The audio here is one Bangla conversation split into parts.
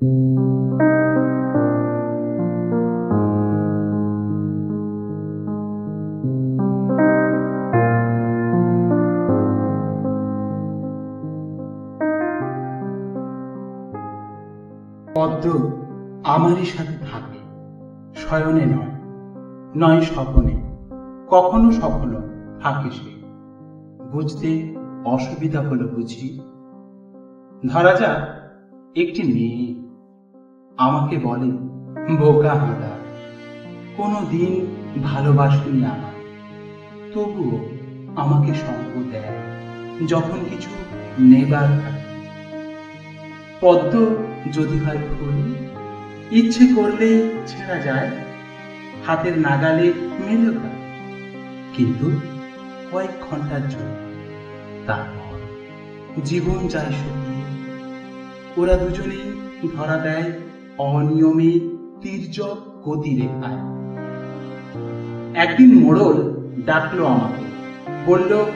পদ্ম আমারই সাথে থাকে, শয়নে নয় নয় স্বপনে, কখনো সফল থাকে সে। বুঝতে অসুবিধা হলো বুঝি। ধরা যাক, একটি মেয়ে। আমাকে বলে, বোকা হাঁদা কোনো দিন ভালোবাসেনি আমার তবুও আমাকে সঙ্গ দেয় যখন কিছু নেবার থাকে। পদ্ম যদি হয় ফুল, ইচ্ছে করলেই ছেঁড়া যায়, হাতের নাগালে মেলে কিন্তু কয়েক ঘণ্টার জন্য তারপর জীবন যায় শুকিয়ে। ওরা দুজনেই ধরা দেয় অনিয়মে তীর্যক গতি রেখায় একদিন মোড়ল ডাকলো আমাকে, বলল,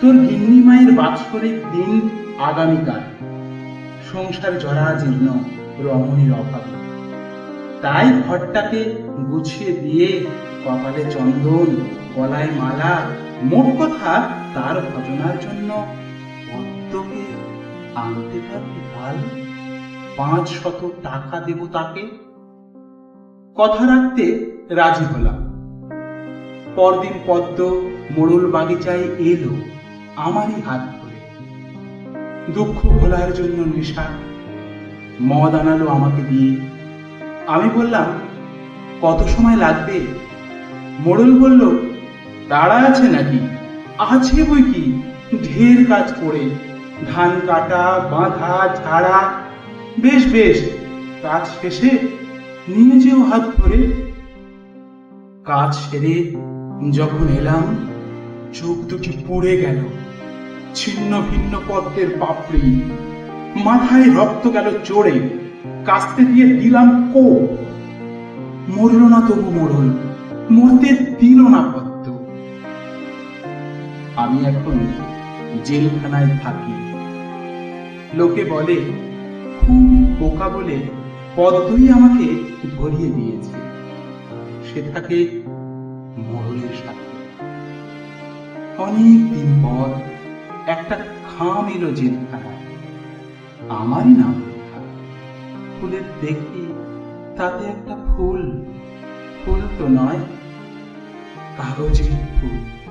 তোর গিন্নি মায়ের বাৎসরিক দিন আগামীকাল। সংসার জরাজীর্ণ, রমণীর অভাবে। তাই ঘরটাকে গুছিয়ে দিয়ে কপালে চন্দন, গলায় মালা, মোট কথা তার ভজনার জন্য পদ্মকে আনতে পারবি? কাল পাঁচ শত টাকা দেব তাকে? কথা রাখতে রাজি হলাম। পরদিন পদ্ম মোড়ল বাগিচায় এলো আমারই হাত ধরে। দুঃখ ভোলার জন্য নেশা, মদ আনালো আমাকে দিয়ে। আমি বললাম, কত সময় লাগবে? মোড়ল বলল তাড়া আছে নাকি? আছে বই কি? ঢের কাজ করে ধান কাটা, বাঁধা, ঝাড়া বেশ বেশ, কাজ শেষে নিয়ে যেও হাত ধরে কাজ সেরে যখন এলাম, চোখ দুটি পুড়ে গেল, ছিন্ন ভিন্ন পদ্মের পাপড়ি, মাথায় রক্ত গেল চড়ে কাস্তে দিয়ে দিলাম কো মরল না তবু মরল, মরতে দিল না পদ্ম। আমি এখন জেলখানায় থাকি। লোকে বলে বোকা বলে পদ্মই আমাকে ধরিয়ে দিয়েছে। সে থাকে মরলের সাথে। অনেক দিন পর একটা খাম এলো জেলখানায় আমারই নাম ফুলের দেখি তাতে একটা ফুল। ফুল তো নয়, কাগজের ফুল।